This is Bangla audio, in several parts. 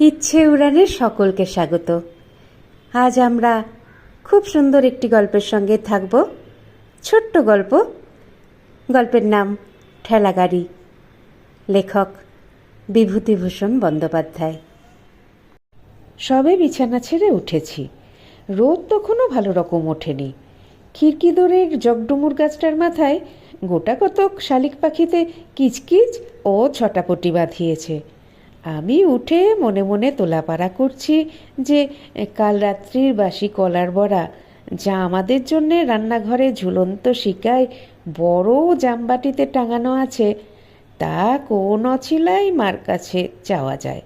ইচ্ছে উড়ানের সকলকে স্বাগত। আজ আমরা খুব সুন্দর একটি গল্পের সঙ্গে থাকব। ছোট্ট গল্প। গল্পের নাম ঠেলাগাড়ি। লেখক বিভূতিভূষণ বন্দ্যোপাধ্যায়। সবে বিছানা ছেড়ে উঠেছি। রোদ তখনও ভালো রকম ওঠেনি। খিড়কি দোরের জগডুমুর গাছটার মাথায় গোটা কতক শালিক পাখিতে কিচকিচ ও ছটাপটি বাঁধিয়েছে। আমি উঠে মনে মনে তোলাপাড়া করছি যে, কাল রাত্রির বাসি কলার বড়া, যা আমাদের জন্যে রান্নাঘরে ঝুলন্ত শিকায় বড় জামবাটিতে টাঙানো আছে, তা কোন অছিলাই মার কাছে চাওয়া যায়।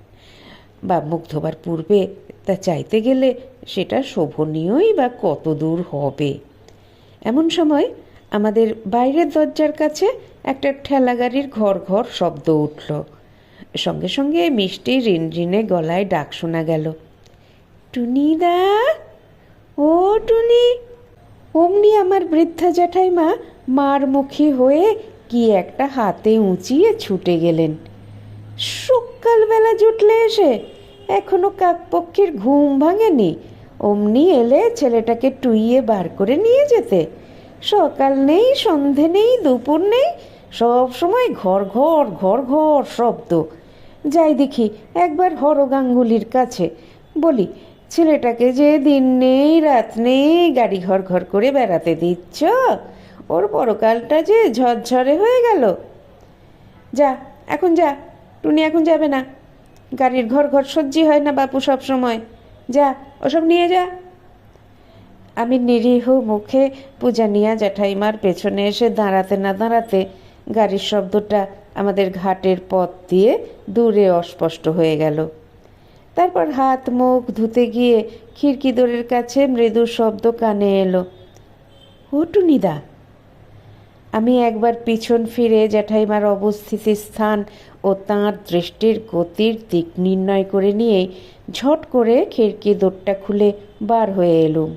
বা মুখ ধোবার পূর্বে তা চাইতে গেলে সেটা শোভনীয়ই বা কত দূর হবে। এমন সময় আমাদের বাইরের দরজার কাছে একটা ঠেলাগাড়ির ঘর ঘর শব্দ উঠল। সঙ্গে সঙ্গে মিষ্টি রিনরিনে গলায় ডাক শোনা গেল। টুনিদা? ও টুনি, অমনি আমার বৃদ্ধা জ্যাঠাইমা মার মুখী হয়ে কি একটা হাতে উঁচিয়ে ছুটে গেলেন। সকালবেলা জুটলে এসে এখনও কাকপক্ষীর ঘুম ভাঙেনি। অমনি এলে ছেলেটাকে টুইয়ে বার করে নিয়ে যেতে। সকাল নেই, সন্ধে নেই, দুপুর নেই, সব সময় ঘর ঘর ঘর ঘর শব্দ। যাই দেখি, একবার হর গাঙ্গুলির কাছে। বলি, ছেলেটাকে যে দিন নেই, রাত নেই, গাড়ি ঘর ঘর করে বেড়াতে দিচ্ছ? ওর পরকালটা যে ঝরঝরে হয়ে গেল। যা, এখন যা, টুনি এখন যাবে না। গাড়ির ঘর ঘর সহ্যি হয় না বাপু সব সময় যা, ওসব নিয়ে যা। আমি নিরীহ মুখে পূজানিয়া জ্যাঠাইমার পেছনে এসে দাঁড়াতে না দাঁড়াতে গাড়ির শব্দটা আমাদের ঘাটের পথ দিয়ে দূরে অস্পষ্ট হয়ে গেল। তারপর হাত মুখ ধুতে গিয়ে খিড়কি দোরের কাছে মৃদু শব্দ কানে এলো ও টুনিদা আমি একবার পিছন ফিরে জ্যাঠাইমার অবস্থিতির স্থান ও তাঁর দৃষ্টির গতির দিক নির্ণয় করে নিয়ে ঝট করে খিড়কি দোরটা খুলে বার হয়ে এলুম।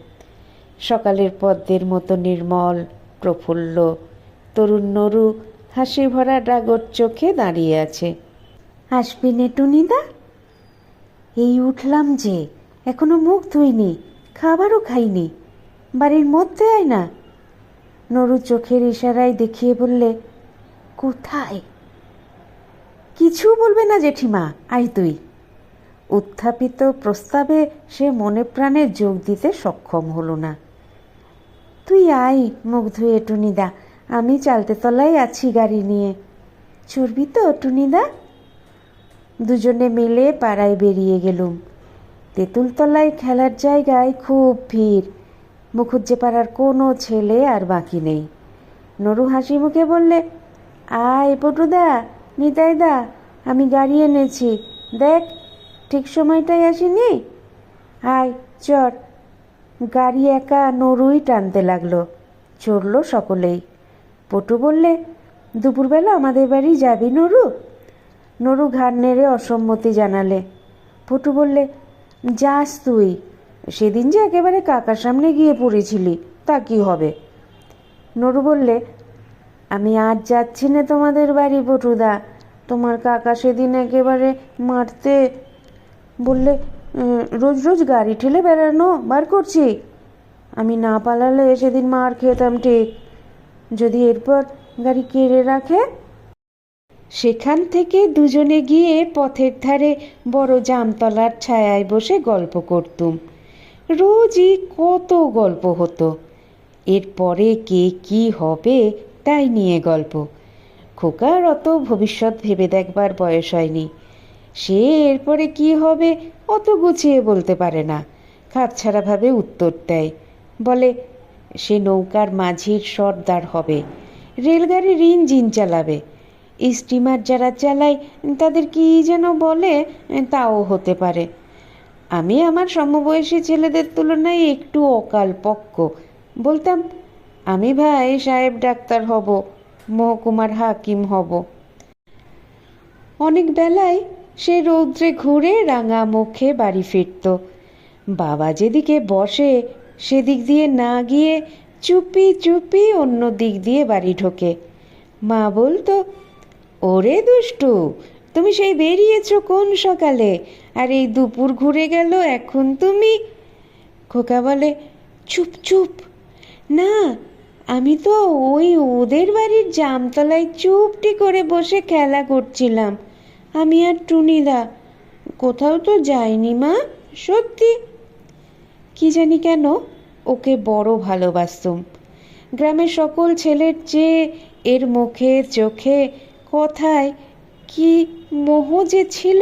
সকালের পদ্মের মতো নির্মল, প্রফুল্ল, তরুণ নরু হাসি ভরা ডাগর চোখে দাঁড়িয়ে আছে। আসবি নে টুনিদা? এই উঠলাম যে, এখনও মুখ ধুইনি, খাবারও খাইনি, বাড়ির মধ্যে আয় না। নরু চোখের ইশারায় দেখিয়ে বললে, কোথায়? কিছু বলবে না জেঠিমা, আয় তুই। উত্থাপিত প্রস্তাবে সে মনে প্রাণে যোগ দিতে সক্ষম হলো না। তুই আয় মুখ ধুয়ে টুনিদা আমি চালতে তলায় আছি গাড়ি নিয়ে। চড়বি তো টুনিদা দুজনে মিলে পাড়ায় বেরিয়ে গেলুম। তেঁতুলতলায় খেলার জায়গায় খুব ভিড়। মুখুজ্জে পাড়ার কোনো ছেলে আর বাকি নেই। নরু হাসি মুখে বললে, আয় পটুদা নিতাইদা আমি গাড়ি এনেছি। দেখ, ঠিক সময়টাই আসিনি? আয় চট গাড়ি একা নরুই টানতে লাগল। চড়ল সকলেই। পটু বললে, দুপুরবেলা আমাদের বাড়ি যাবি নরু? নরু ঘাড় নেড়ে অসম্মতি জানালে। পটু বললে, যাস তুই, সেদিন যে একেবারে কাকার সামনে গিয়ে পড়েছিলি, তা কি হবে? নরু বললে, আমি আজ যাচ্ছি না তোমাদের বাড়ি পটুদা, তোমার কাকা সেদিন একেবারে মারতে বললে, রোজ রোজ গাড়ি ঠেলে বেড়ানো, বার করছি। আমি না পালালে সেদিন মার খেতাম ঠিক। যদি এরপর গাড়ি কেড়ে রাখে? সেখান থেকে দুজনে গিয়ে পথের ধারে বড় জামতলার ছায়ায় বসে গল্প করতুম। রোজই কত গল্প হতো। এরপরে কে কি হবে তাই নিয়ে গল্প। খোকার অত ভবিষ্যৎ ভেবে দেখবার বয়স হয়নি। সে এরপরে কি হবে অত গুছিয়ে বলতে পারে না। খাপছাড়াভাবে উত্তর দেয়। বলে সে নৌকার মাঝির সর্দার হবে। রেলগাড়ির ইঞ্জিন চালাবে। স্টিমার যারা চালায়, তাদের কি যেন বলে, তাও হতে পারে। আমি আমার সমবয়সী ছেলেদের তুলনায় একটু অকাল পক্ক বলতাম, আমি ভাই সাহেব ডাক্তার হব, মহকুমার হাকিম হব। অনেক বেলায় সে রৌদ্রে ঘুরে রাঙা মুখে বাড়ি ফিরত। বাবা যেদিকে বসে সেদিক দিয়ে না গিয়ে চুপি চুপি অন্য দিক দিয়ে বাড়ি ঢোকে। মা বলতো, ওরে দুষ্টু, তুমি সেই বেরিয়েছো কোন সকালে? আর এই দুপুর ঘুরে গেল এখন তুমি? খোকা বলে, চুপ চুপ। না, আমি তো ওই ওদের বাড়ির জামতলায় চুপটি করে বসে খেলা করছিলাম। আমি আর টুনিদা, কোথাও তো যাইনি মা, সত্যি? কি জানি কেন ওকে বড় ভালোবাসতুম। গ্রামের সকল ছেলের চেয়ে এর মুখে চোখে কথায় কি মোহ যে ছিল?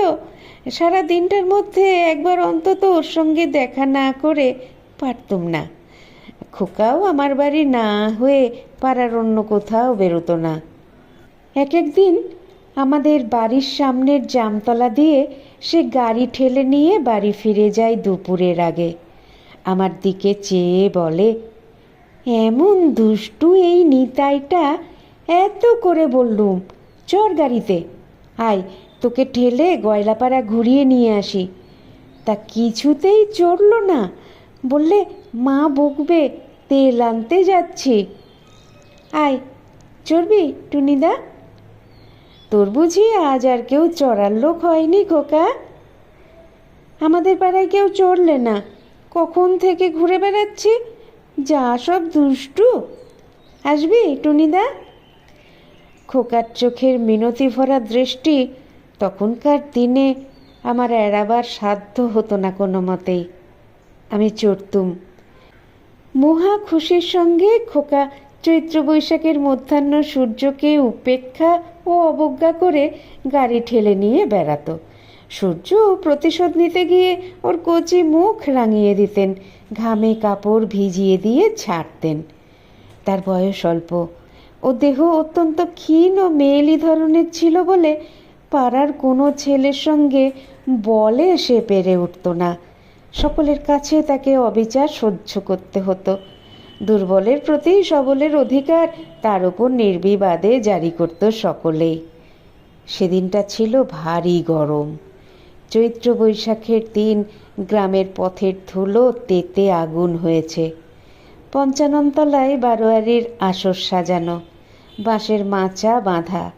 সারা দিনটার মধ্যে একবার অন্তত ওর সঙ্গে দেখা না করে পারতুম না। খোকাও আমার বাড়ি না হয়ে পাড়ার অন্য কোথাও বেরোতো না। এক একদিন আমাদের বাড়ির সামনের জামতলা দিয়ে সে গাড়ি ঠেলে নিয়ে বাড়ি ফিরে যায় দুপুরের আগে। আমার দিকে চেয়ে বলে, এমন দুষ্টু এই নিতাইটা এত করে বললুম চর গাড়িতে। আয়, তোকে ঠেলে গয়লাপাড়া ঘুরিয়ে নিয়ে আসি। তা কিছুতেই চড়ল না। বললে, মা বকবে, তেল আনতে যাচ্ছি। আয়, চড়বি টুনিদা তোর বুঝি আজ আর কেউ চড়ার লোক হয়নি খোকা? আমাদের পাড়ায় কেউ চড়লে না। কখন থেকে ঘুরে বেড়াচ্ছি? যা সব দুষ্টু। আসবি, টুনিদা? খোকার চোখের মিনতি ভরা দৃষ্টি তখনকার দিনে আমার এড়াবার সাধ্য হতো না কোনো মতেই। আমি চড়তুম। মহা খুশির সঙ্গে খোকা চৈত্র বৈশাখের মধ্যাহ্ন সূর্যকে উপেক্ষা ও অবজ্ঞা করে গাড়ি ঠেলে নিয়ে বেড়াতো। সূর্য প্রতিশোধ নিতে গিয়ে ওর কচি মুখ রাঙিয়ে দিতেন, ঘামে কাপড় ভিজিয়ে দিয়ে ছাড়তেন। তার বয়স অল্প। ও দেহ অত্যন্ত ক্ষীণ ও মেয়েলি ধরনের ছিল বলে পাড়ার কোনো ছেলের সঙ্গে বলে সে পেরে উঠত না। সকলের কাছে তাকে অবিচার সহ্য করতে হতো। দুর্বলের প্রতি সবলের অধিকার তার উপর নির্বিবাদে জারি করত সকলেই। সেদিনটা ছিল ভারী গরম। চৈত্র বৈশাখের দিন গ্রামের পথের ধুলো তেতে আগুন হয়েছে। পঞ্চাননতলায় বারোয়ারির আসর সাজানো, বাঁশের মাচা বাঁধা,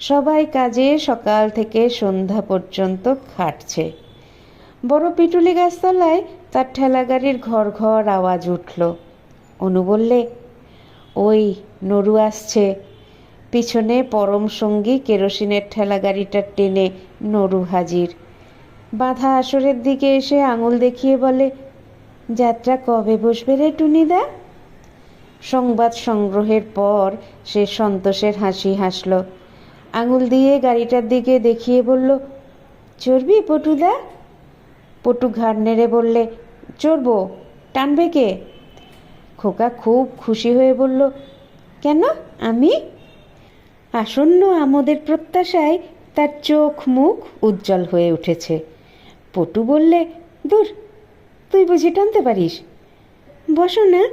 সবাই কাজে সকাল থেকে সন্ধ্যা পর্যন্ত খাটছে। বড় পিটুলি গাছতলায় তার ঠেলাগাড়ির ঘর ঘর আওয়াজ উঠল। অনু বললে, ওই, নরু আসছে। পিছনে পরম সঙ্গী কেরোসিনের ঠেলাগাড়িটা টেনে নরু হাজির। বাঁধা আসরের দিকে এসে আঙুল দেখিয়ে বলে, যাত্রা কবে বসবে রে টুনিদা? সংবাদ সংগ্রহের পর সে সন্তোষের হাসি হাসল। আঙুল দিয়ে গাড়িটার দিকে দেখিয়ে বলল, চড়বি পটুদা? পটু ঘাড় নেড়ে বললে, চড়বো, টানবে কে? খোকা খুব খুশি হয়ে বলল, কেন, আমি? আসন্ন আমোদের প্রত্যাশায় তার চোখ মুখ উজ্জ্বল হয়ে উঠেছে। পটু বললে, দূর, তুই বুঝি টানতে পারিস? বসো না,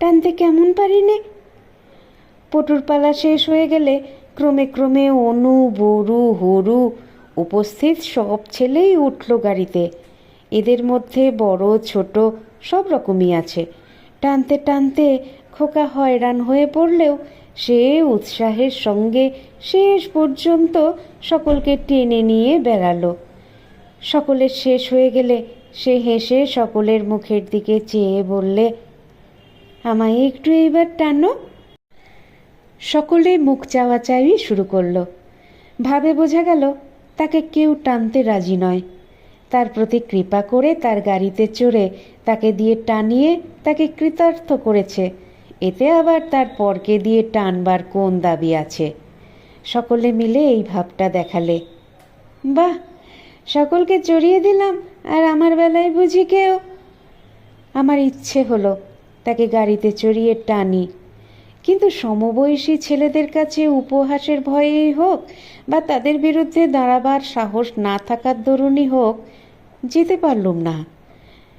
টানতে কেমন পারি নে? পটুর পালা শেষ হয়ে গেলে ক্রমে ক্রমে অনু বরু হরু উপস্থিত সব ছেলেই উঠল গাড়িতে। এদের মধ্যে বড়, ছোট সব রকমই আছে। টানতে টানতে খোকা হয়রান হয়ে পড়লেও সে উৎসাহের সঙ্গে শেষ পর্যন্ত সকলকে টেনে নিয়ে বেড়ালো। সকলের শেষ হয়ে গেলে সে হেসে সকলের মুখের দিকে চেয়ে বললে, আমায় একটু এইবার টানো। সকলে মুখ চাওয়াচাওয়ি শুরু করল। ভাবে বোঝা গেল, তাকে কেউ টানতে রাজি নয়। তার প্রতি কৃপা করে তার গাড়িতে চড়ে তাকে দিয়ে টানিয়ে তাকে কৃতার্থ করেছে। এতে আবার তার পরকে দিয়ে টানবার কোন দাবি আছে? সকলে মিলে এই ভাবটা দেখালে। বাহ! সকলকে চড়িয়ে দিলাম, আর আমার বেলায় বুঝি কেউ। আমার ইচ্ছে হলো তাকে গাড়িতে চড়িয়ে টানি। কিন্তু সমবয়সী ছেলেদের কাছে উপহাসের ভয়েই হোক বা তাদের বিরুদ্ধে দাঁড়াবার সাহস না থাকার দরুনই হোক, যেতে পারলুম না।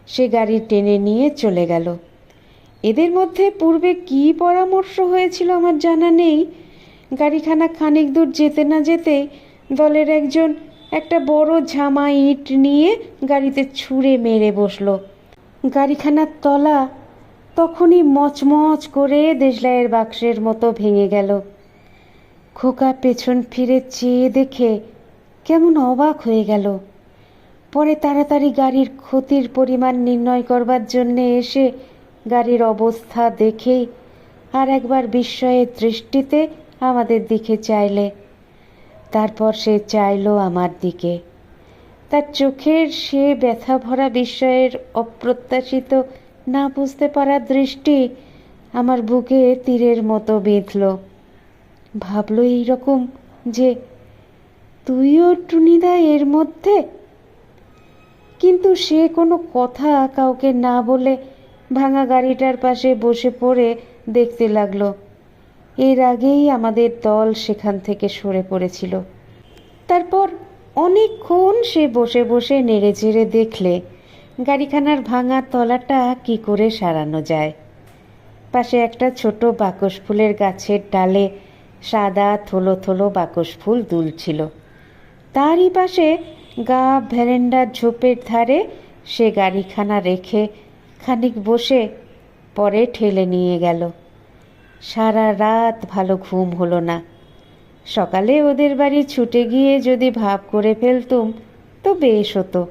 সে গাড়ি টেনে নিয়ে চলে গেল। এদের মধ্যে পূর্বে কি পরামর্শ হয়েছিল আমার জানা নেই। গাড়িখানা খানিক দূর যেতে না যেতেই দলের একজন একটা বড় ঝামা ইট নিয়ে গাড়িতে ছুঁড়ে মেরে বসল। গাড়িখানার তলা তখনই মচমচ করে দেশলাইয়ের বাক্সের মতো ভেঙে গেল। খোকা পেছন ফিরে চেয়ে দেখে কেমন অবাক হয়ে গেল। পরে তাড়াতাড়ি গাড়ির ক্ষতির পরিমাণ নির্ণয় করবার জন্যে এসে গাড়ির অবস্থা দেখেই আর একবার বিস্ময়ের দৃষ্টিতে আমাদের দিকে চাইলে। তারপর সে চাইলো আমার দিকে। তার চোখের সে ব্যথা ভরা বিস্ময়ের অপ্রত্যাশিত না বুঝতে পারার দৃষ্টি আমার বুকে তীরের মতো বিঁধল। ভাবলো এইরকম যে, তুইও টুনিদা এর মধ্যে? কিন্তু সে কোনো কথা কাউকে না বলে ভাঙা গাড়িটার পাশে বসে পড়ে দেখতে লাগল। এর আগেই আমাদের দল সেখান থেকে সরে পড়েছিল। তারপর অনেকক্ষণ সে বসে বসে নেড়ে চেড়ে দেখলে গাড়িখানার ভাঙা তলাটা কি করে সারানো যায়। পাশে একটা ছোট বাকস ফুলের গাছের ডালে সাদা থলো থলো বাকস ফুল দুলছিল। তারই পাশে গা ভ্যারেন্ডার ঝোপের ধারে সে গাড়িখানা রেখে খানিক বসে পরে ঠেলে নিয়ে গেল। সারা রাত ভালো ঘুম হলো না। সকালে ওদের বাড়ি ছুটে গিয়ে যদি ভাব করে ফেলতুম, তো বেশ হতো।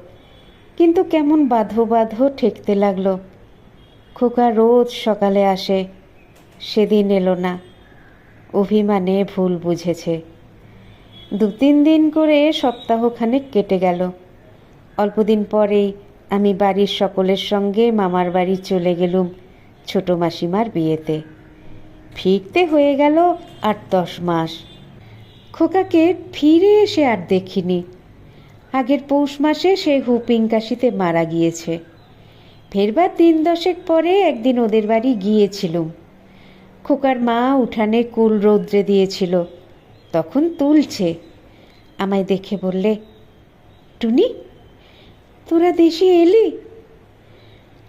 কিন্তু কেমন বাঁধো বাঁধো ঠেকতে লাগল। খোকা রোজ সকালে আসে, সেদিন এলো না। অভিমানে ভুল বুঝেছে। দু তিন দিন করে সপ্তাহখানেক কেটে গেল। অল্পদিন পরেই আমি বাড়ির সকলের সঙ্গে মামার বাড়ি চলে গেলুম ছোট মাসিমার বিয়েতে। ফিরতে হয়ে গেল আট দশ মাস। খোকাকে ফিরে এসে আর দেখিনি। আগের পৌষ মাসে সে হুপিং কাশিতে মারা গিয়েছে। ফেরবার দিন দশেক পরে একদিন ওদের বাড়ি গিয়েছিলুম। খোকার মা উঠানে কুল রৌদ্রে দিয়েছিল। তখন তুলছে। আমায় দেখে বললে, টুনি, তোরা দেশে এলি?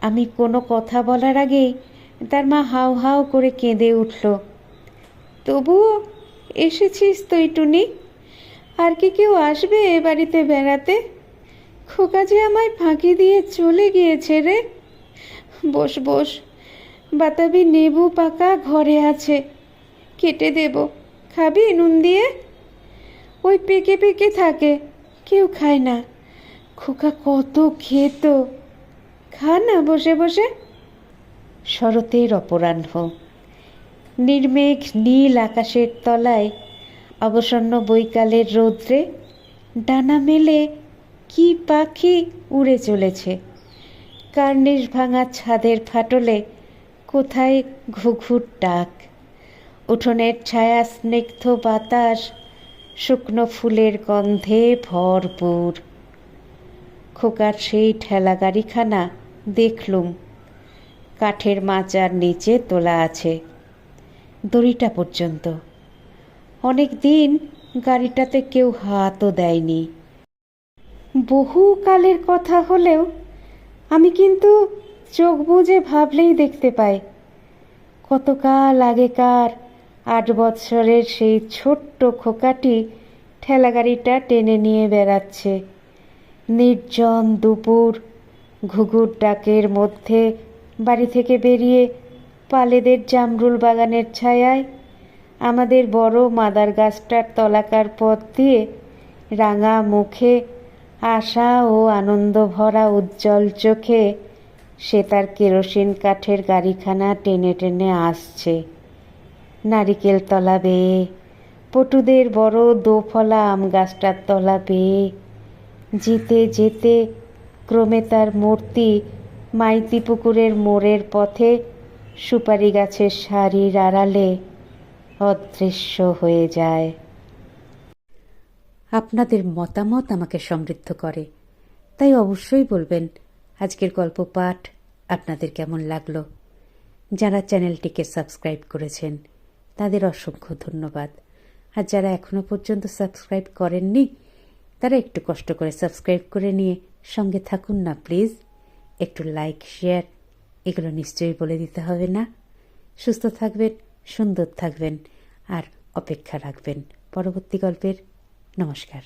আমি কোনো কথা বলার আগেই তার মা হাউ হাউ করে কেঁদে উঠল। তবুও এসেছিস তুই, টুনি? আর কি কেউ আসবে এ বাড়িতে বেড়াতে? খোকা যে আমায় ফাঁকি দিয়ে চলে গিয়েছে রে। বস বস, বাতাবি নেবু পাকা ঘরে আছে। কেটে দেব। খাবি নুন দিয়ে? ওই পেকে পেকে থাকে, কেউ খায় না। খোকা কত খেত খা না বসে বসে। শরতের অপরাহ্ন। নির্মেঘ নীল আকাশের তলায় অবসন্ন বৈকালের রৌদ্রে ডানা মেলে কি পাখি উড়ে চলেছে? কার্নিশ ভাঙা ছাদের ফাটলে কোথায় ঘুঘুর ডাক? উঠোনের ছায়া স্নিগ্ধ বাতাস, শুকনো ফুলের গন্ধে ভরপুর। খোকার সেই ঠেলা গাড়িখানা দেখলুম। কাঠের মাচার নিচে তোলা আছে দড়িটা পর্যন্ত। অনেক দিন গাড়িটাতে কেউ হাতও দেয়নি। বহু কালের কথা হলেও আমি কিন্তু চোখ বুজে ভাবলেই দেখতে পাই, কতকাল আগেকার আট বৎসরের সেই ছোট্ট খোকাটি ঠেলাগাড়িটা টেনে নিয়ে বেড়াচ্ছে। নির্জন দুপুর, ঘুঘুর ডাকের মধ্যে বাড়ি থেকে বেরিয়ে পালেদের জামরুল বাগানের ছায়ায় আমাদের বড় মাদার গাছটার তলাকার পথ দিয়ে রাঙা মুখে আশা ও আনন্দ ভরা উজ্জ্বল চোখে সে তার কেরোসিন কাঠের গাড়িখানা টেনে টেনে আসছে। নারিকেল তলা বেয়ে, পটুদের বড় দোফলা আম গাছটার তলা বেয়ে যেতে যেতে ক্রমে তার মূর্তি মাইতি পুকুরের মোড়ের পথে সুপারি গাছের সারির আড়ালে অদৃশ্য হয়ে যায়। আপনাদের মতামত আমাকে সমৃদ্ধ করে। তাই অবশ্যই বলবেন, আজকের গল্প পাঠ আপনাদের কেমন লাগল? যারা চ্যানেলটিকে সাবস্ক্রাইব করেছেন, তাদের অসংখ্য ধন্যবাদ। আর যারা এখনও পর্যন্ত সাবস্ক্রাইব করেননি, তারা একটু কষ্ট করে সাবস্ক্রাইব করে নিয়ে সঙ্গে থাকুন না, প্লিজ। একটু লাইক শেয়ার এগুলো নিশ্চয়ই বলে দিতে হবে না। সুস্থ থাকবেন, সুন্দর থাকবেন, আর অপেক্ষা রাখবেন। পরবর্তী গল্পের নমস্কার।